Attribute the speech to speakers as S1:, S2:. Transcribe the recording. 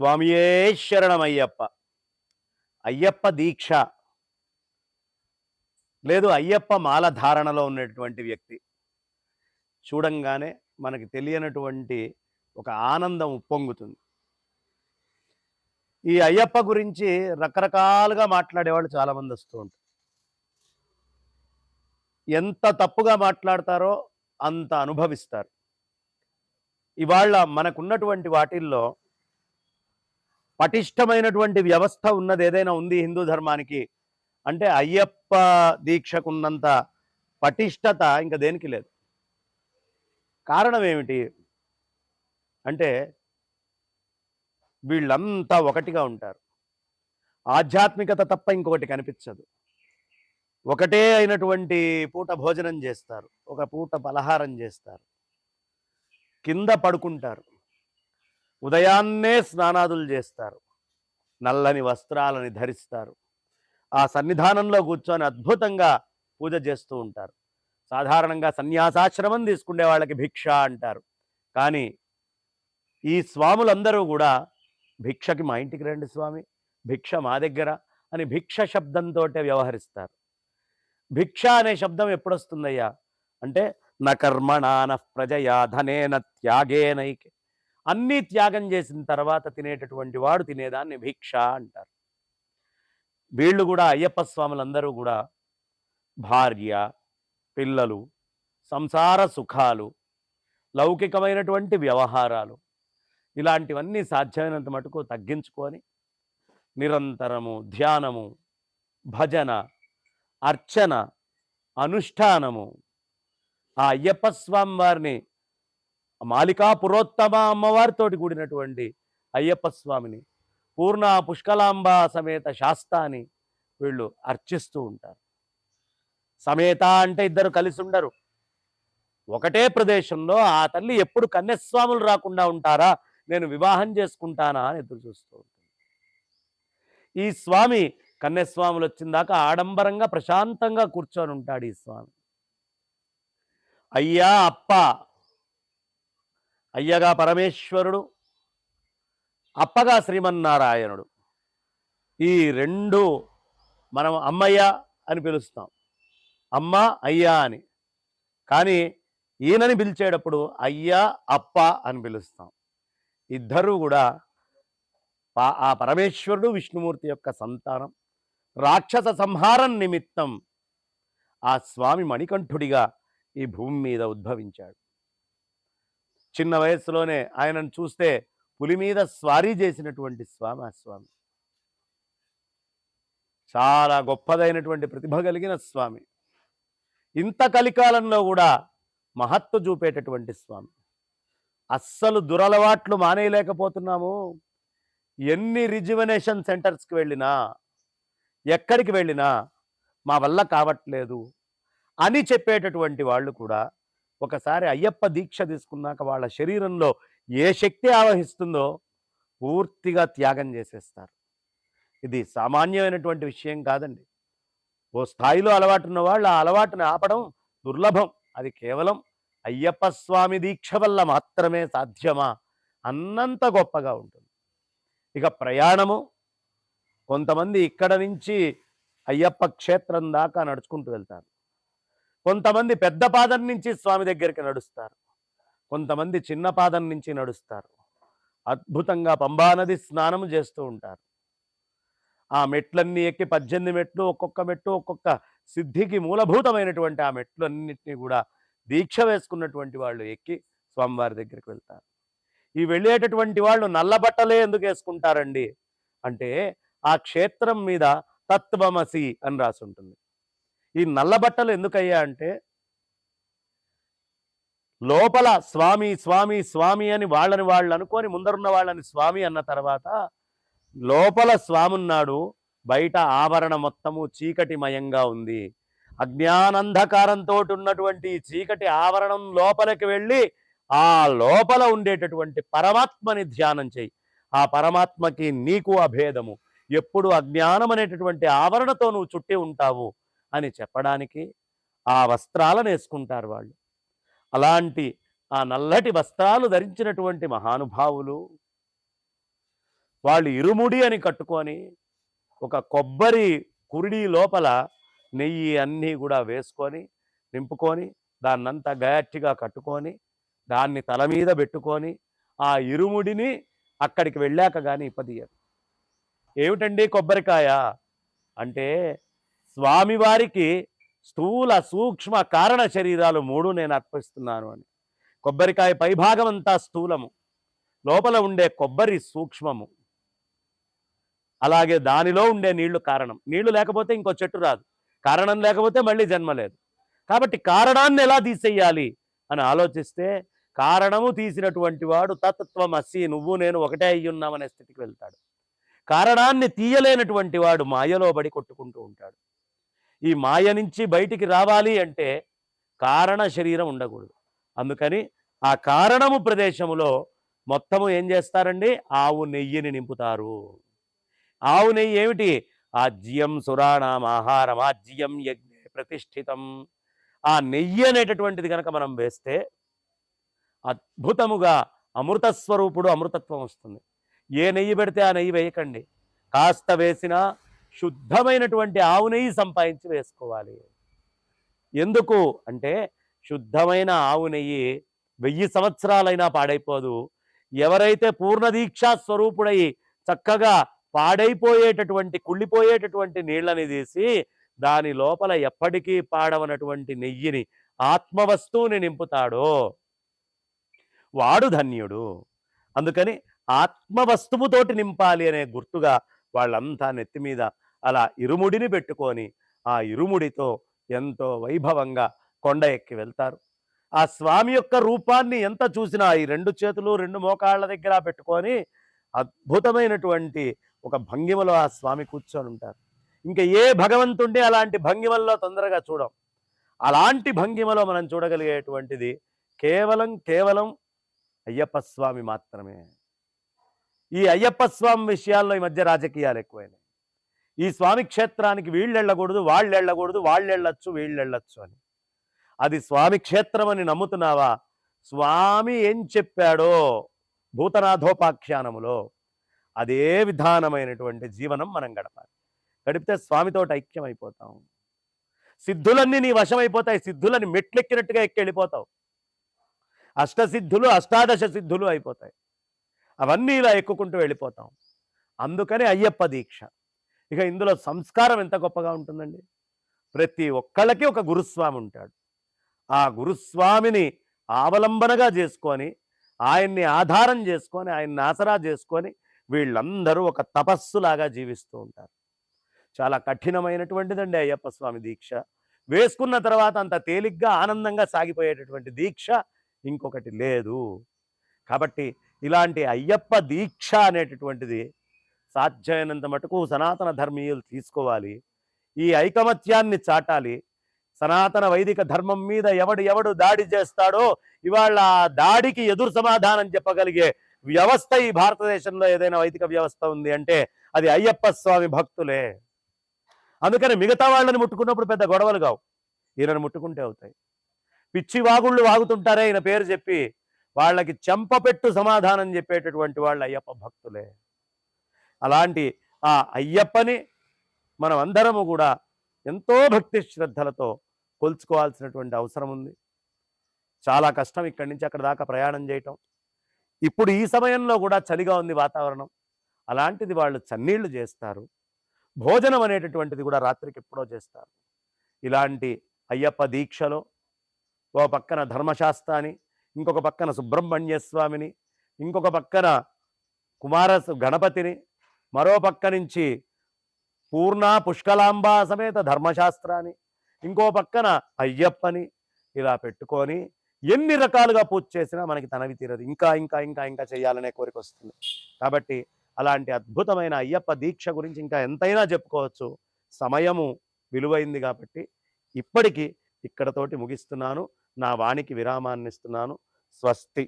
S1: స్వామియే శరణమయ్యప్ప. అయ్యప్ప దీక్ష. లేదు అయ్యప్ప మాల ధారణలో ఉన్నటువంటి వ్యక్తి. చూడంగానే మనకి తెలియనటువంటి ఒక ఆనందం ఉప్పొంగుతుంది. ఈ అయ్యప్ప గురించి రకరకాలుగా మాట్లాడేవాళ్ళు చాలామంది వస్తూ ఉంటారు. ఎంత తప్పుగా మాట్లాడతారో అంత అనుభవిస్తారు. ఇవాళ మనకున్నటువంటి వాటిల్లో పటిష్టమైనటువంటి వ్యవస్థ ఉన్నది ఏదైనా ఉంది హిందూ ధర్మానికి? అంటే అయ్యప్ప దీక్షకున్నంత పటిష్టత ఇంకా దేనికి లేదు. కారణం ఏమిటి అంటే వీళ్ళంతా ఒకటిగా ఉంటారు. ఆధ్యాత్మికత తప్ప ఇంకొకటి కనిపించదు. ఒకటే అయినటువంటి పూట భోజనం చేస్తారు. ఒక పూట పలహారం చేస్తారు. కింద పడుకుంటారు. ఉదయాన్నే స్నానాదులు చేస్తారు. నల్లని వస్త్రాలని ధరిస్తారు. ఆ సన్నిధానంలో కూర్చొని అద్భుతంగా పూజ చేస్తూ ఉంటారు. సాధారణంగా సన్యాసాశ్రమం తీసుకునే వాళ్ళకి భిక్ష అంటారు. కానీ ఈ స్వాములందరూ కూడా భిక్షకి మా ఇంటికి రండి స్వామి భిక్ష మా దగ్గర అని భిక్ష శబ్దంతో వ్యవహరిస్తారు. భిక్ష అనే శబ్దం ఎప్పుడొస్తుందయ్యా? అంటే నకర్మణాన ప్రజయా ధనేన త్యాగేనైకే అన్నీ త్యాగం చేసిన తర్వాత తినేటటువంటి వాడు తినేదాన్ని భిక్ష అంటారు. వీళ్ళు కూడా అయ్యప్ప స్వాములందరూ కూడా భార్య పిల్లలు సంసార సుఖాలు లౌకికమైనటువంటి వ్యవహారాలు ఇలాంటివన్నీ సాధ్యమైనంత మటుకు తగ్గించుకొని నిరంతరము ధ్యానము భజన అర్చన అనుష్ఠానము ఆ అయ్యప్ప స్వామి వారిని మాలికా పురోత్తమ అమ్మవారితోటి కూడినటువంటి అయ్యప్ప స్వామిని పూర్ణ పుష్కలాంబ సమేత శాస్తాని వీళ్ళు అర్చిస్తూ ఉంటారు. సమేత అంటే ఇద్దరు కలిసి ఉండరు. ఒకటే ప్రదేశంలో ఆ తల్లి ఎప్పుడు కన్యస్వాములు రాకుండా ఉంటారా నేను వివాహం చేసుకుంటానా అని ఎదురు చూస్తూ ఉంటుంది. ఈ స్వామి కన్యస్వాములు వచ్చిందాక ఆడంబరంగా ప్రశాంతంగా కూర్చొని ఉంటాడు ఈ స్వామి. అయ్యా అప్ప అయ్యగా పరమేశ్వరుడు అప్పగా శ్రీమన్నారాయణుడు. ఈ రెండు మనం అమ్మయ్య అని పిలుస్తాం. అమ్మ అయ్యా అని. కానీ ఈయనని పిలిచేటప్పుడు అయ్యా అప్ప అని పిలుస్తాం. ఇద్దరూ కూడా పా- ఆ పరమేశ్వరుడు విష్ణుమూర్తి యొక్క సంతానం రాక్షస సంహారం నిమిత్తం ఆ స్వామి మణికంఠుడిగా ఈ భూమి మీద ఉద్భవించాడు. చిన్న వయస్సులోనే ఆయనను చూస్తే పులి మీద స్వారీ చేసినటువంటి స్వామి ఆ స్వామి. చాలా గొప్పదైనటువంటి ప్రతిభ కలిగిన స్వామి. ఇంత కలికాలంలో కూడా మహత్వ చూపేటటువంటి స్వామి. అస్సలు దురలవాట్లు మానేయలేకపోతున్నాము. ఎన్ని రిజువనేషన్ సెంటర్స్కి వెళ్ళినా ఎక్కడికి వెళ్ళినా మా వల్ల కావట్లేదు అని చెప్పేటటువంటి వాళ్ళు కూడా ఒకసారి అయ్యప్ప దీక్ష తీసుకున్నాక వాళ్ళ శరీరంలో ఏ శక్తి ఆవహిస్తుందో పూర్తిగా త్యాగం చేసేస్తారు. ఇది సామాన్యమైనటువంటి విషయం కాదండి. ఓ స్థాయిలో అలవాటున్న వాళ్ళు ఆ అలవాటుని ఆపడం దుర్లభం. అది కేవలం అయ్యప్ప స్వామి దీక్ష వల్ల మాత్రమే సాధ్యమా అన్నంత గొప్పగా ఉంటుంది. ఇక ప్రయాణము. కొంతమంది ఇక్కడ నుంచి అయ్యప్ప క్షేత్రం దాకా నడుచుకుంటూ వెళ్తారు. కొంతమంది పెద్ద పాదం నుంచి స్వామి దగ్గరికి నడుస్తారు. కొంతమంది చిన్న పాదం నుంచి నడుస్తారు. అద్భుతంగా పంబానది స్నానం చేస్తూ ఉంటారు. ఆ మెట్లన్నీ ఎక్కి పద్దెనిమిది మెట్లు ఒక్కొక్క మెట్టు ఒక్కొక్క సిద్ధికి మూలభూతమైనటువంటి ఆ మెట్లు అన్నింటినీ కూడా దీక్ష వేసుకున్నటువంటి వాళ్ళు ఎక్కి స్వామివారి దగ్గరికి వెళ్తారు. ఈ వెళ్ళేటటువంటి వాళ్ళు నల్ల బట్టలే ఎందుకు వేసుకుంటారండి? అంటే ఆ క్షేత్రం మీద తత్వమసి అని రాసి ఉంటుంది ఈ నల్ల బట్టలు ఎందుకయ్యా అంటే లోపల స్వామి స్వామి స్వామి అని వాళ్ళని వాళ్ళు అనుకొని ముందరున్న వాళ్ళని స్వామి అన్న తర్వాత లోపల స్వామి ఉన్నాడు బయట ఆవరణ మొత్తము చీకటిమయంగా ఉంది. అజ్ఞానంధకారంతో ఉన్నటువంటి చీకటి ఆవరణం లోపలికి వెళ్ళి ఆ లోపల ఉండేటటువంటి పరమాత్మని ధ్యానం చేయి. ఆ పరమాత్మకి నీకు అభేదము. ఎప్పుడు అజ్ఞానం అనేటటువంటి ఆవరణతో నువ్వు చుట్టి ఉంటావు. అని చెప్పడానికి ఆ వస్త్రాలను వేసుకుంటారు వాళ్ళు. అలాంటి ఆ నల్లటి వస్త్రాలు ధరించినటువంటి మహానుభావులు వాళ్ళు ఇరుముడి అని కట్టుకొని ఒక కొబ్బరి కురిడి లోపల నెయ్యి అన్నీ కూడా వేసుకొని నింపుకొని దాన్నంతా గట్టిగా కట్టుకొని దాన్ని తల మీద పెట్టుకొని ఆ ఇరుముడిని అక్కడికి వెళ్ళాక కానీ ఇప్పదీయరు. ఏమిటండి కొబ్బరికాయ? అంటే స్వామివారికి స్థూల సూక్ష్మ కారణ శరీరాలు మూడు నేను అర్పిస్తున్నాను అని. కొబ్బరికాయ పైభాగం అంతా స్థూలము. లోపల ఉండే కొబ్బరి సూక్ష్మము. అలాగే దానిలో ఉండే నీళ్ళు కారణం. నీళ్ళు లేకపోతే ఇంకో చెట్టు రాదు. కారణం లేకపోతే మళ్ళీ జన్మ లేదు. కాబట్టి కారణాన్ని ఎలా తీసేయాలి అని ఆలోచిస్తే కారణము తీసినటువంటి వాడు తత్వం అస్సి నువ్వు నేను ఒకటే అయ్యి ఉన్నామనే స్థితికి వెళ్తాడు. కారణాన్ని తీయలేనటువంటి వాడు మాయలో బడి కొట్టుకుంటూ ఉంటాడు. ఈ మాయ నుంచి బయటికి రావాలి అంటే కారణ శరీరం ఉండకూడదు. అందుకని ఆ కారణము ప్రదేశములో మొత్తము ఏం చేస్తారండి? ఆవు నెయ్యిని నింపుతారు. ఆవు నెయ్యి ఏమిటి? ఆజ్యం సురాణం ఆహారం ఆజ్యం యజ్ఞ ప్రతిష్ఠితం. ఆ నెయ్యి అనేటటువంటిది కనుక మనం వేస్తే అద్భుతముగా అమృతస్వరూపుడు అమృతత్వం వస్తుంది. ఏ నెయ్యి పెడితే ఆ నెయ్యి వేయకండి. కాస్త వేసినా శుద్ధమైనటువంటి ఆవు నెయ్యి సంపాదించి వేసుకోవాలి. ఎందుకు అంటే శుద్ధమైన ఆవు నెయ్యి వెయ్యి సంవత్సరాలైనా పాడైపోదు. ఎవరైతే పూర్ణ దీక్షా స్వరూపుడై చక్కగా పాడైపోయేటటువంటి కుళ్ళిపోయేటటువంటి నీళ్ళని తీసి దాని లోపల ఎప్పటికీ పాడవనటువంటి నెయ్యిని ఆత్మవస్తువుని నింపుతాడో వాడు ధన్యుడు. అందుకని ఆత్మవస్తువుతోటి నింపాలి అనే గుర్తుగా వాళ్ళంతా నెత్తి మీద అలా ఇరుముడిని పెట్టుకొని ఆ ఇరుముడితో ఎంతో వైభవంగా కొండ ఎక్కి వెళ్తారు. ఆ స్వామి యొక్క రూపాన్ని ఎంత చూసినా ఈ రెండు చేతులు రెండు మోకాళ్ళ దగ్గర పెట్టుకొని అద్భుతమైనటువంటి ఒక భంగిమలో ఆ స్వామి కూర్చొని ఉంటారు. ఇంకా ఏ భగవంతుండే అలాంటి భంగిమల్లో తొందరగా చూడం. అలాంటి భంగిమలో మనం చూడగలిగేటువంటిది కేవలం కేవలం అయ్యప్ప స్వామి మాత్రమే. ఈ అయ్యప్ప స్వామి విషయాల్లో ఈ మధ్య రాజకీయాలు ఎక్కువైనాయి. ఈ స్వామి క్షేత్రానికి వీళ్ళు వెళ్ళకూడదు వాళ్ళు వెళ్ళకూడదు వాళ్ళు వెళ్ళొచ్చు వీళ్ళు వెళ్ళొచ్చు అని. అది స్వామి క్షేత్రం అని నమ్ముతున్నావా? స్వామి ఏం చెప్పాడో భూతనాథోపాఖ్యానములో అదే విధానమైనటువంటి జీవనం మనం గడపాలి. గడిపితే స్వామితో ఐక్యం అయిపోతాం సిద్ధులన్నీ నీ వశమైపోతాయి సిద్ధులని మెట్లెక్కినట్టుగా ఎక్కి వెళ్ళిపోతావు. అష్టసిద్ధులు అష్టాదశ సిద్ధులు అయిపోతాయి. అవన్నీ ఇలా ఎక్కుకుంటూ వెళ్ళిపోతాం. అందుకని అయ్యప్ప దీక్ష. ఇక ఇందులో సంస్కారం ఎంత గొప్పగా ఉంటుందండి? ప్రతి ఒక్కళ్ళకి ఒక గురుస్వామి ఉంటాడు. ఆ గురుస్వామిని ఆవలంబనగా చేసుకొని ఆయన్ని ఆధారం చేసుకొని ఆయన్ని ఆసరా చేసుకొని వీళ్ళందరూ ఒక తపస్సులాగా జీవిస్తూ ఉంటారు. చాలా కఠినమైనటువంటిదండి అయ్యప్ప స్వామి దీక్ష. వేసుకున్న తర్వాత అంత తేలిగ్గా ఆనందంగా సాగిపోయేటటువంటి దీక్ష ఇంకొకటి లేదు. కాబట్టి ఇలాంటి అయ్యప్ప దీక్ష అనేటటువంటిది సాధ్యమైనంత మటుకు సనాతన ధర్మీయులు తీసుకోవాలి. ఈ ఐకమత్యాన్ని చాటాలి. సనాతన వైదిక ధర్మం మీద ఎవడు ఎవడు దాడి చేస్తాడో ఇవాళ ఆ దాడికి ఎదురు సమాధానం చెప్పగలిగే వ్యవస్థ ఈ భారతదేశంలో ఏదైనా వైదిక వ్యవస్థ ఉంది అంటే అది అయ్యప్ప స్వామి భక్తులే. అందుకని మిగతా వాళ్ళని ముట్టుకున్నప్పుడు పెద్ద గొడవలు కావు. ఈయనను ముట్టుకుంటే అవుతాయి. పిచ్చి వాగుళ్ళు వాగుతుంటారే ఈయన పేరు చెప్పి వాళ్ళకి చెంపపెట్టు సమాధానం చెప్పేటటువంటి వాళ్ళు అయ్యప్ప భక్తులే. అలాంటి ఆ అయ్యప్పని మనం అందరము కూడా ఎంతో భక్తి శ్రద్ధలతో కొలుచుకోవాల్సినటువంటి అవసరం ఉంది. చాలా కష్టం ఇక్కడి నుంచి అక్కడ దాకా ప్రయాణం చేయటం. ఇప్పుడు ఈ సమయంలో కూడా చలిగా ఉంది వాతావరణం. అలాంటిది వాళ్ళు చన్నీళ్ళు చేస్తారు. భోజనం అనేటటువంటిది కూడా రాత్రికి ఎప్పుడో చేస్తారు. ఇలాంటి అయ్యప్ప దీక్షలో ఓ పక్కన ధర్మశాస్త్రాన్ని ఇంకొక పక్కన సుబ్రహ్మణ్య స్వామిని ఇంకొక పక్కన కుమార గణపతిని మరో పక్క నుంచి పూర్ణ పుష్కలాంబ సమేత ధర్మశాస్త్రాన్ని ఇంకో పక్కన అయ్యప్పని ఇలా పెట్టుకొని ఎన్ని రకాలుగా పూజ చేసినా మనకి తనవి తీరదు. ఇంకా ఇంకా ఇంకా ఇంకా చేయాలనే కోరిక వస్తుంది. కాబట్టి అలాంటి అద్భుతమైన అయ్యప్ప దీక్ష గురించి ఇంకా ఎంతైనా చెప్పుకోవచ్చు. సమయము విలువైంది కాబట్టి ఇప్పటికీ ఇక్కడతోటి ముగిస్తున్నాను. నా వాణికి విరామాన్ని ఇస్తున్నాను స్వస్తి.